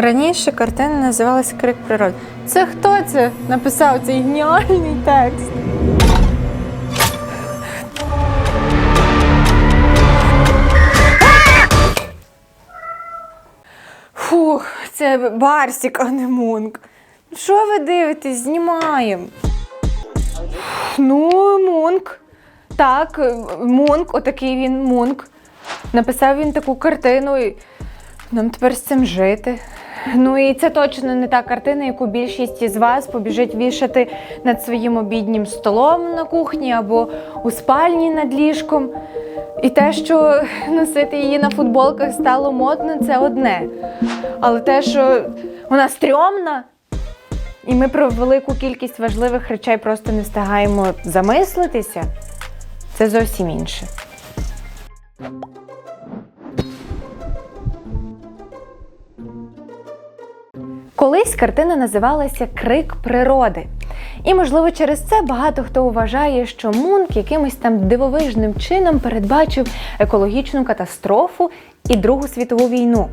Раніше картина називалася Крик природи. Це хто це написав цей геніальний текст? Фух, це Барсік, а не Мунк. Що ви дивитесь? Знімаємо. Ну, Мунк. Так, Мунк, отакий він Мунк. Написав він таку картину, і нам тепер з цим жити. Ну і це точно не та картина, яку більшість із вас побіжить вішати над своїм обіднім столом на кухні або у спальні над ліжком. І те, що носити її на футболках стало модно, це одне. Але те, що вона стрьомна, і ми про велику кількість важливих речей просто не встигаємо замислитися, це зовсім інше. Колись картина називалася Крик природи. І, можливо, через це багато хто вважає, що Мунк якимось там дивовижним чином передбачив екологічну катастрофу і Другу світову війну.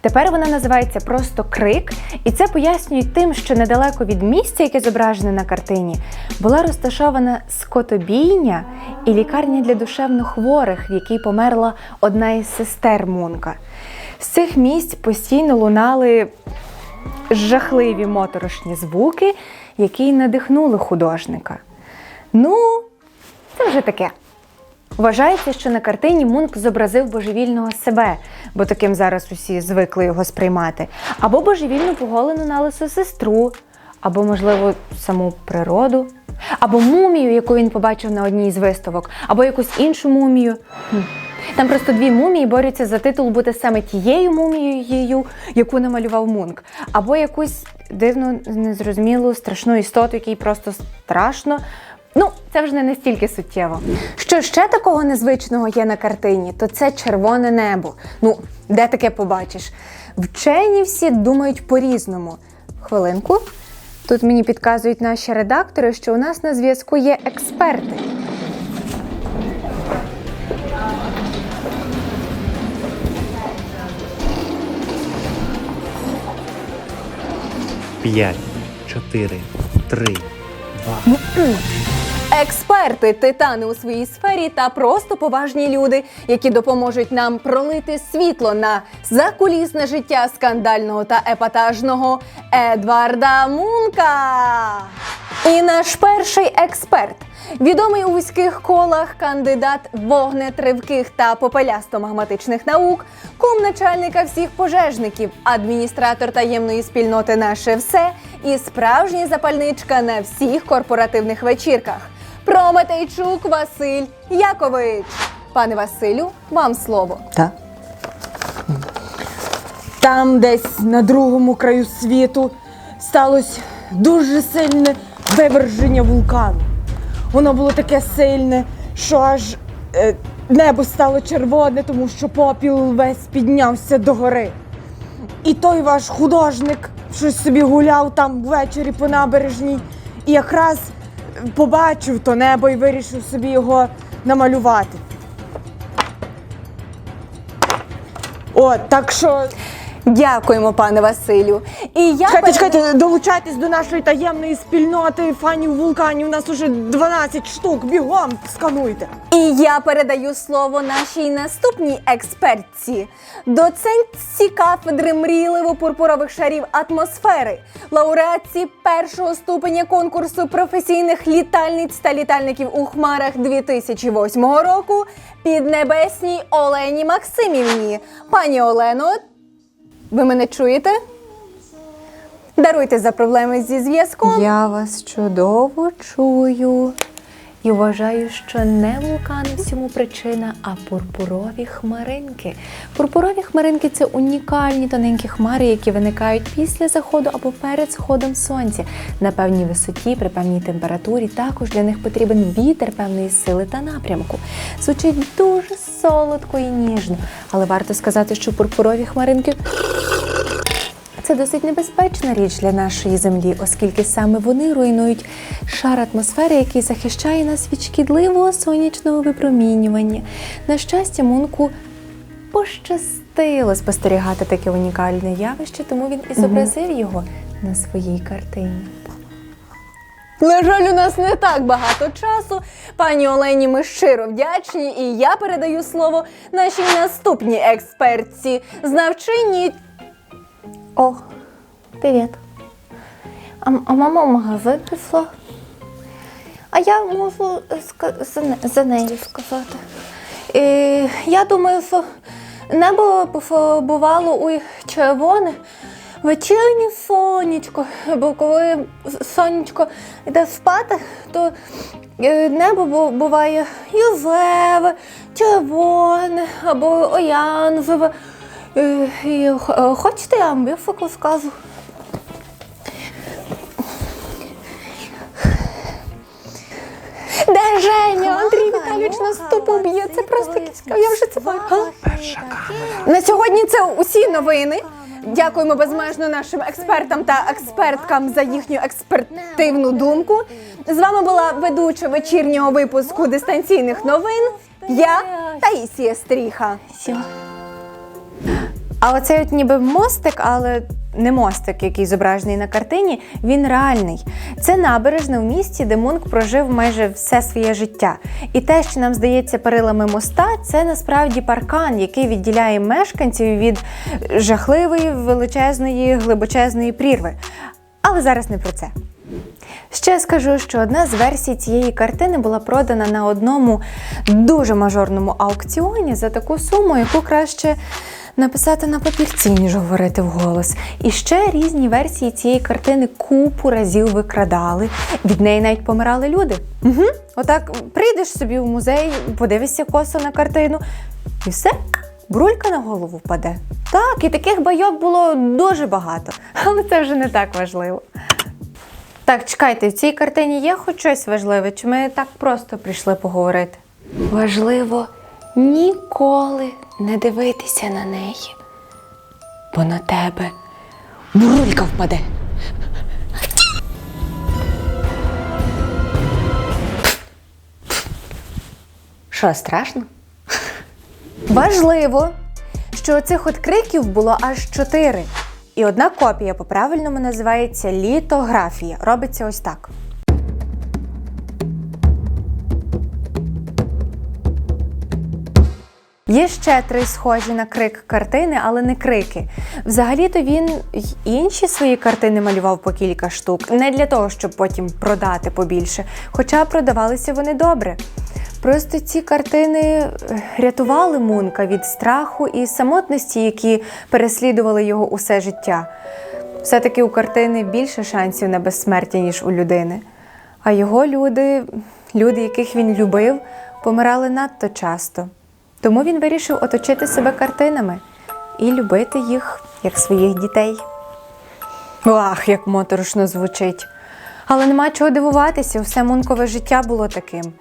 Тепер вона називається просто Крик, і це пояснюють тим, що недалеко від місця, яке зображене на картині, була розташована скотобійня і лікарня для душевнохворих, в якій померла одна із сестер Мунка. З цих місць постійно лунали жахливі моторошні звуки, які надихнули художника. Ну, це вже таке. Вважається, що на картині Мунк зобразив божевільного себе, бо таким зараз усі звикли його сприймати, або божевільну поголену на лису сестру, або, можливо, саму природу, або мумію, яку він побачив на одній з виставок, або якусь іншу мумію. Там просто дві мумії борються за титул бути саме тією мумією, яку намалював Мунк, або якусь дивну, незрозумілу, страшну істоту, якій просто страшно. Ну, це вже не настільки суттєво. Що ще такого незвичного є на картині, то це червоне небо. Ну, де таке побачиш? Вчені всі думають по-різному. Хвилинку. Тут мені підказують наші редактори, що у нас на зв'язку є експерти. П'ять, чотири, три, два. Експерти, титани у своїй сфері та просто поважні люди, які допоможуть нам пролити світло на закулісне життя скандального та епатажного Едварда Мунка. І наш перший експерт. Відомий у вузьких колах кандидат вогнетривких та попелясто-магматичних наук, кум начальника всіх пожежників, адміністратор таємної спільноти Наше все і справжній запальничка на всіх корпоративних вечірках. Прометейчук Василь Якович. Пане Василю, вам слово. Так. Там, десь на другому краю світу, сталося дуже сильне виверження вулкану. Воно було таке сильне, що аж е, небо стало червоне, тому що попіл весь піднявся догори. І той ваш художник щось собі гуляв там ввечері по набережній і якраз побачив то небо і вирішив собі його намалювати. От, так що Дякуємо, пане Василю. І я чекайте, чекайте, долучайтесь до нашої таємної спільноти фанів вулканів. У нас уже 12 штук. Бігом скануйте. І я передаю слово нашій наступній експертці, доцентці кафедри мрійливо-пурпурових шарів атмосфери, лауреатці першого ступеня конкурсу професійних літальниць та літальників у хмарах 2008 року піднебесній Олені Максимівні. Пані Олено, ви мене чуєте? Даруйте за проблеми зі зв'язком. Я вас чудово чую і вважаю, що не вулкани всьому причина, а пурпурові хмаринки. Пурпурові хмаринки це унікальні тоненькі хмари, які виникають після заходу або перед сходом сонця на певній висоті, при певній температурі. Також для них потрібен вітер певної сили та напрямку. Звучить дуже солодко і ніжно, але варто сказати, що пурпурові хмаринки це досить небезпечна річ для нашої землі, оскільки саме вони руйнують шар атмосфери, який захищає нас від шкідливого сонячного випромінювання. На щастя, Мунку пощастило. спостерігати таке унікальне явище, тому він і зобразив його на своїй картині. На жаль, у нас не так багато часу. Пані Олені, ми щиро вдячні, і я передаю слово нашій наступній експертці, знавчині. О, привіт. А, а мама в магазин пішла. А я можу за, не- за нею сказати. Е, я думаю, що небо бувало у червоне, вечірнє сонечко, бо коли сонечко йде спати, то е, небо буває юзеве, червоне або оянжеве. Е, і Хочете, я вам високо скажу? Де Женя? Андрій Віталійович нас тупо б'є. Це просто якийсь- я вже це бачила. На сьогодні це усі новини. Дякуємо безмежно нашим експертам та експерткам за їхню експертивну думку. З вами була ведуча вечірнього випуску дистанційних новин. Я Таїсія Стріха. А оцей от ніби мостик, але не мостик, який зображений на картині, він реальний. Це набережна в місті, де Мунк прожив майже все своє життя. І те, що нам здається перилами моста, це насправді паркан, який відділяє мешканців від жахливої, величезної, глибочезної прірви. Але зараз не про це. Ще скажу, що одна з версій цієї картини була продана на одному дуже мажорному аукціоні за таку суму, яку краще написати на папірці, ніж говорити вголос. І ще різні версії цієї картини купу разів викрадали. Від неї навіть помирали люди. Угу. Отак прийдеш собі в музей, подивишся косо на картину, і все. Брулька на голову впаде. Так, і таких байок було дуже багато, але це вже не так важливо. Так, чекайте, в цій картині є хоч щось важливе, чи ми так просто прийшли поговорити? Важливо ніколи не дивитися на неї, бо на тебе бурулька впаде. Що, страшно? Важливо, що цих от криків було аж чотири. І одна копія по-правильному називається літографія. Робиться ось так. Є ще три схожі на крик картини, але не крики. Взагалі-то він й інші свої картини малював по кілька штук, не для того, щоб потім продати побільше, хоча продавалися вони добре. Просто ці картини е, рятували Мунка від страху і самотності, які переслідували його усе життя. Все-таки у картини більше шансів на безсмертя, ніж у людини. А його люди, люди, яких він любив, помирали надто часто. Тому він вирішив оточити себе картинами і любити їх як своїх дітей. Ах, як моторошно звучить. Але нема чого дивуватися, все Мункове життя було таким.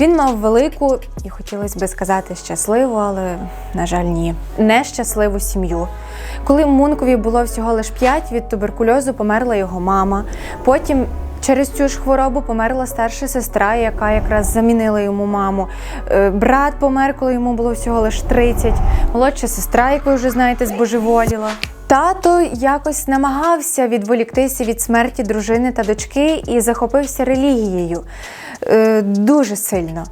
Він мав велику і хотілося би сказати щасливу, але, на жаль, ні, нещасливу сім'ю. Коли Мункові було всього лише 5, від туберкульозу померла його мама. Потім через цю ж хворобу померла старша сестра, яка якраз замінила йому маму. Е, Брат помер, коли йому було всього лише 30. Молодша сестра, яку вже знаєте, збожеволіла. Тато якось намагався відволіктися від смерті дружини та дочки і захопився релігією е, дуже сильно.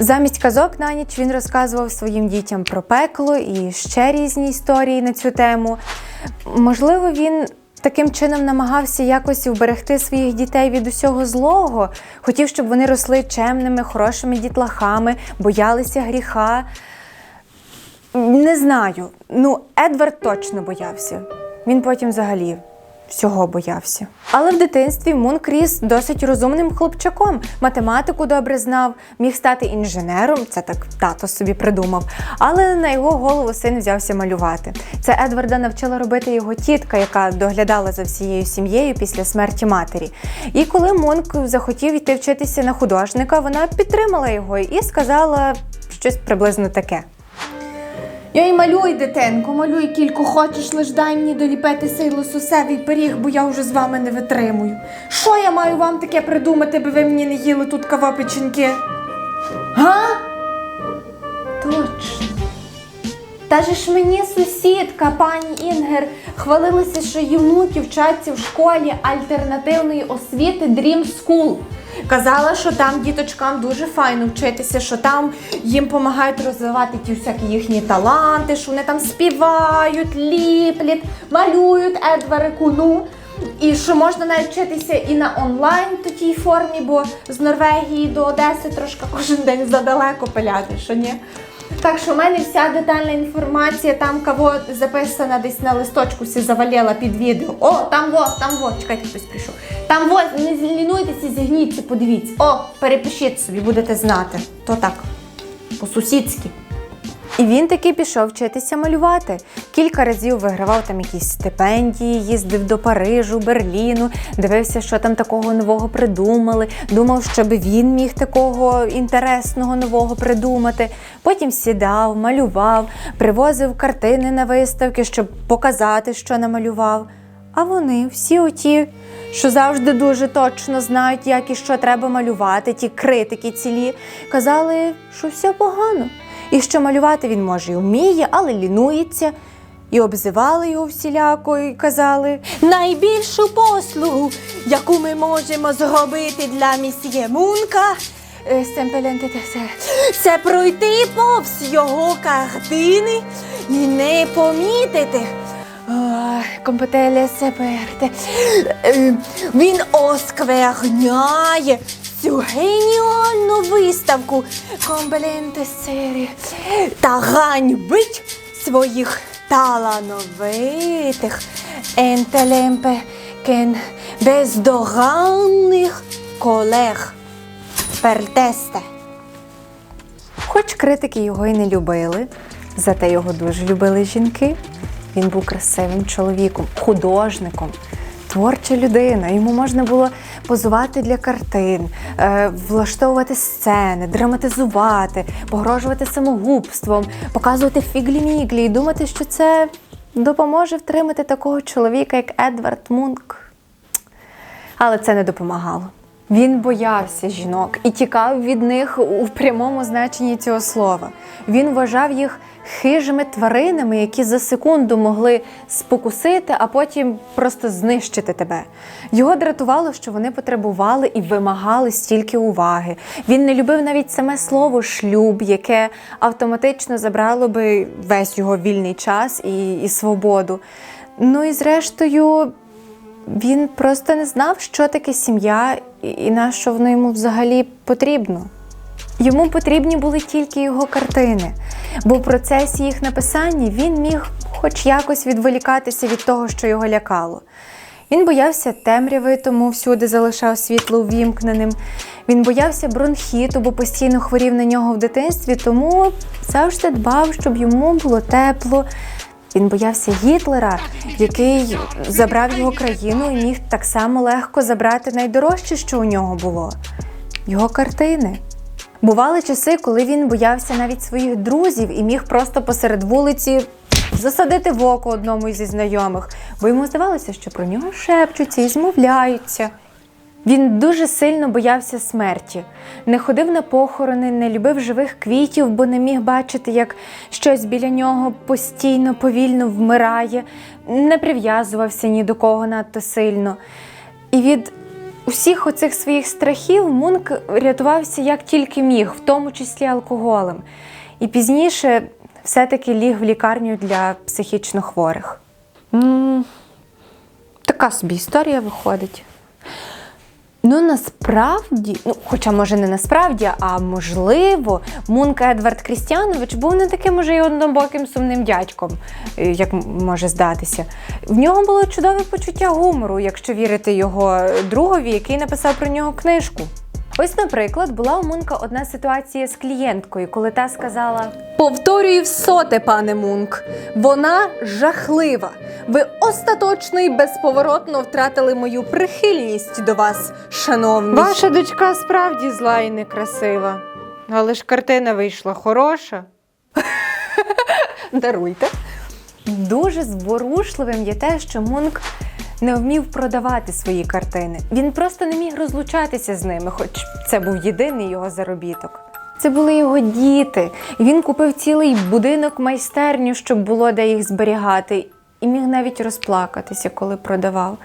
Замість казок на ніч він розказував своїм дітям про пекло і ще різні історії на цю тему. Можливо, він таким чином намагався якось вберегти своїх дітей від усього злого, хотів, щоб вони росли чемними, хорошими дітлахами, боялися гріха. Не знаю. Ну, Едвард точно боявся. Він потім взагалі всього боявся. Але в дитинстві Мунк ріс досить розумним хлопчаком. Математику добре знав, міг стати інженером, це так тато собі придумав. Але на його голову син взявся малювати. Це Едварда навчила робити його тітка, яка доглядала за всією сім'єю після смерті матері. І коли Мунк захотів йти вчитися на художника, вона підтримала його і сказала щось приблизно таке. Я й малюй, дитинку, малюй кілько хочеш, лиш дай мені доліпити сей лососевий пиріг, бо я вже з вами не витримую. Що я маю вам таке придумати, би ви мені не їли тут кавопеченьки? Га? Точно. Та же ж мені сусідка, пані Інгер, хвалилася, що її внуки вчаться в школі альтернативної освіти Dream School. Казала, що там діточкам дуже файно вчитися, що там їм допомагають розвивати ті всякі їхні таланти, що вони там співають, ліплять, малюють Едварику. Ну, і що можна навіть вчитися і на онлайн такій формі, бо з Норвегії до Одеси трошки кожен день задалеко пиляти, що ні? Так що в мене вся детальна інформація, там кого записана десь на листочку всі завалила під відео. О, там во, там во, чекайте, хтось прийшов. Там во, не злінуйтеся, зігніться, подивіться. О, перепишіть собі, будете знати. То так, по-сусідськи. І він таки пішов вчитися малювати. Кілька разів вигравав там якісь стипендії, їздив до Парижу, Берліну, дивився, що там такого нового придумали. Думав, щоб він міг такого інтересного нового придумати. Потім сідав, малював, привозив картини на виставки, щоб показати, що намалював. А вони всі оті, що завжди дуже точно знають, як і що треба малювати, ті критики цілі, казали, що все погано. І що малювати він може і вміє, але лінується. І обзивали його всіляко, і казали найбільшу послугу, яку ми можемо зробити для місьє Мунка. е, Це пройти повз його картини і не помітити. Компетеле сеперте. Е, Він оскверняє цю геніальну виставку Комбеленте сері та ганьбить своїх талановитих ентелемпе кен бездоганних колег. Пертесте. Хоч критики його і не любили, зате його дуже любили жінки. Він був красивим чоловіком, художником, творча людина. Йому можна було позувати для картин, е, влаштовувати сцени, драматизувати, погрожувати самогубством, показувати фіглі-міглі і думати, що це допоможе втримати такого чоловіка, як Едвард Мунк. Але це не допомагало. Він боявся жінок і тікав від них у прямому значенні цього слова. Він вважав їх хижими тваринами, які за секунду могли спокусити, а потім просто знищити тебе. Його дратувало, що вони потребували і вимагали стільки уваги. Він не любив навіть саме слово шлюб, яке автоматично забрало би весь його вільний час і, і свободу. Ну і зрештою. Він просто не знав, що таке сім'я і- і на що воно йому взагалі потрібно. Йому потрібні були тільки його картини, бо в процесі їх написання він міг хоч якось відволікатися від того, що його лякало. Він боявся темряви, тому всюди залишав світло увімкненим. Він боявся бронхіту, бо постійно хворів на нього в дитинстві, тому завжди дбав, щоб йому було тепло. Він боявся Гітлера, який забрав його країну і міг так само легко забрати найдорожче, що у нього було його картини. Бували часи, коли він боявся навіть своїх друзів і міг просто посеред вулиці засадити в око одному із знайомих, бо йому здавалося, що про нього шепчуться і змовляються. Він дуже сильно боявся смерті, не ходив на похорони, не любив живих квітів, бо не міг бачити, як щось біля нього постійно, повільно вмирає, не прив'язувався ні до кого надто сильно. І від усіх оцих своїх страхів Мунк рятувався як тільки міг, в тому числі алкоголем. І пізніше все-таки ліг в лікарню для психічно хворих. Така собі історія виходить. Ну, насправді, ну, хоча може не насправді, а можливо, Мунка Едвард Крістіанович був не таким уже й однобоким сумним дядьком, е, як може здатися. В нього було чудове почуття гумору, якщо вірити його другові, який написав про нього книжку. Ось, наприклад, була у Мунка одна ситуація з клієнткою, коли та сказала: Повторюю всоте, пане Мунк. Вона жахлива. Ви остаточно і безповоротно втратили мою прихильність до вас, шановний. Ваша дочка справді зла і некрасива, але ж картина вийшла хороша. даруйте. Дуже зворушливим є те, що Мунк не вмів продавати свої картини. Він просто не міг розлучатися з ними, хоч це був єдиний його заробіток. Це були його діти. Він купив цілий будинок майстерню, щоб було де їх зберігати. І міг навіть розплакатися, коли продавав.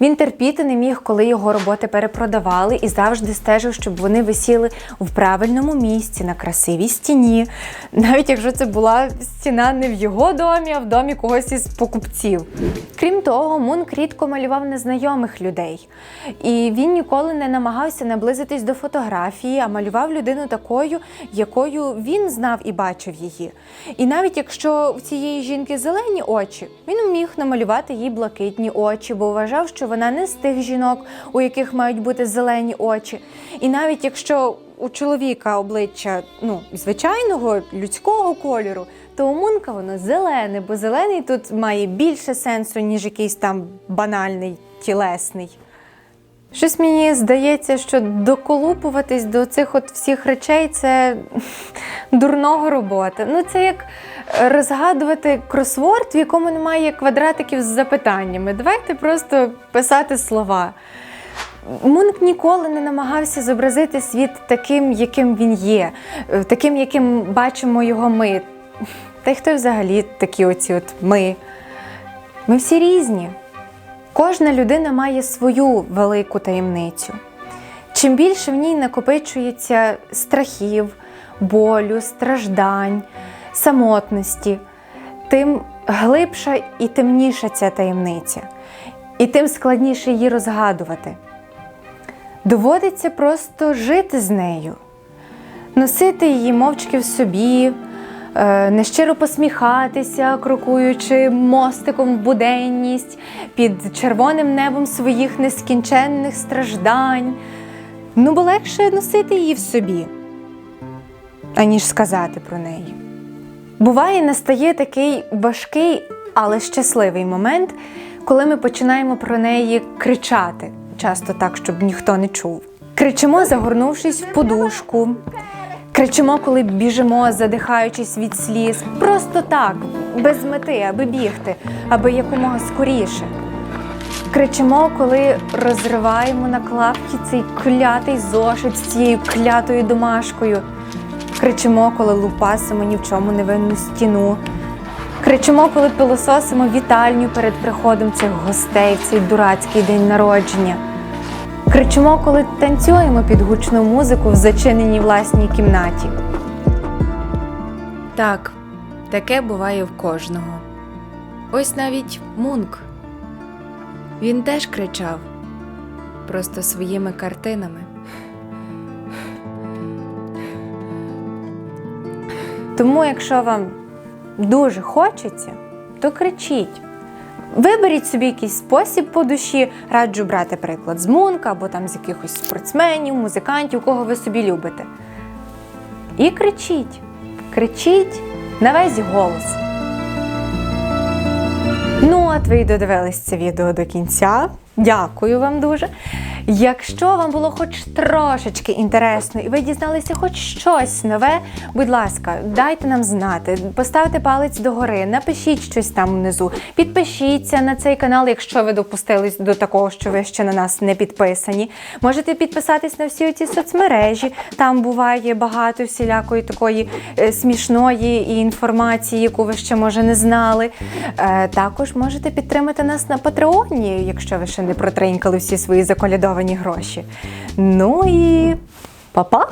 Він терпіти не міг, коли його роботи перепродавали, і завжди стежив, щоб вони висіли в правильному місці, на красивій стіні. Навіть якщо це була стіна не в його домі, а в домі когось із покупців. Крім того, Мунк рідко малював незнайомих людей. І він ніколи не намагався наблизитись до фотографії, а малював людину такою, якою він знав і бачив її. І навіть якщо в цієї жінки зелені очі, він міг намалювати їй блакитні очі, бо вважав, що вона не з тих жінок, у яких мають бути зелені очі. І навіть якщо у чоловіка обличчя ну, звичайного людського кольору, то у Мунка воно зелене, бо зелений тут має більше сенсу, ніж якийсь там банальний тілесний. Щось мені здається, що доколупуватись до цих от всіх речей це дурного робота. Ну, це як розгадувати кросворд, в якому немає квадратиків з запитаннями. Давайте просто писати слова. Мунк ніколи не намагався зобразити світ таким, яким він є, е, таким, яким бачимо його ми. Та й хто взагалі такі оці от ми? Ми всі різні. Кожна людина має свою велику таємницю. Чим більше в ній накопичується страхів, болю, страждань, самотності, тим глибша і темніша ця таємниця, і тим складніше її розгадувати. Доводиться просто жити з нею, носити її мовчки в собі, нещиро посміхатися, крокуючи мостиком в буденність під червоним небом своїх нескінченних страждань. Ну, бо легше носити її в собі, аніж сказати про неї. Буває, настає такий важкий, але щасливий момент, коли ми починаємо про неї кричати, часто так, щоб ніхто не чув. Кричимо, загорнувшись в подушку, кричимо, коли біжимо, задихаючись від сліз, просто так, без мети, аби бігти, аби якомога скоріше. Кричимо, коли розриваємо на клапті цей клятий зошит з цією клятою домашкою. Кричимо, коли лупасимо ні в чому невинну стіну. Кричимо, коли пилососимо вітальню перед приходом цих гостей в цей дурацький день народження. Кричимо, коли танцюємо під гучну музику в зачиненій власній кімнаті. Так, таке буває в кожного. Ось навіть Мунк. Він теж кричав, просто своїми картинами. Тому, якщо вам дуже хочеться, то кричіть. Виберіть собі якийсь спосіб по душі, раджу брати приклад з Мунка або там з якихось спортсменів, музикантів, кого ви собі любите. І кричіть, кричіть на весь голос. Ну, от ви й додивились це відео до кінця. Дякую вам дуже. Якщо вам було хоч трошечки інтересно і ви дізналися хоч щось нове, будь ласка, дайте нам знати, поставте палець догори, напишіть щось там внизу, підпишіться на цей канал, якщо ви допустились до такого, що ви ще на нас не підписані. Можете підписатись на всі ці соцмережі. Там буває багато всілякої такої е, смішної інформації, яку ви ще може не знали. Е, також можете підтримати нас на Патреоні, якщо ви ще не протринькали всі свої заколядовані гроші. Ну і па-па!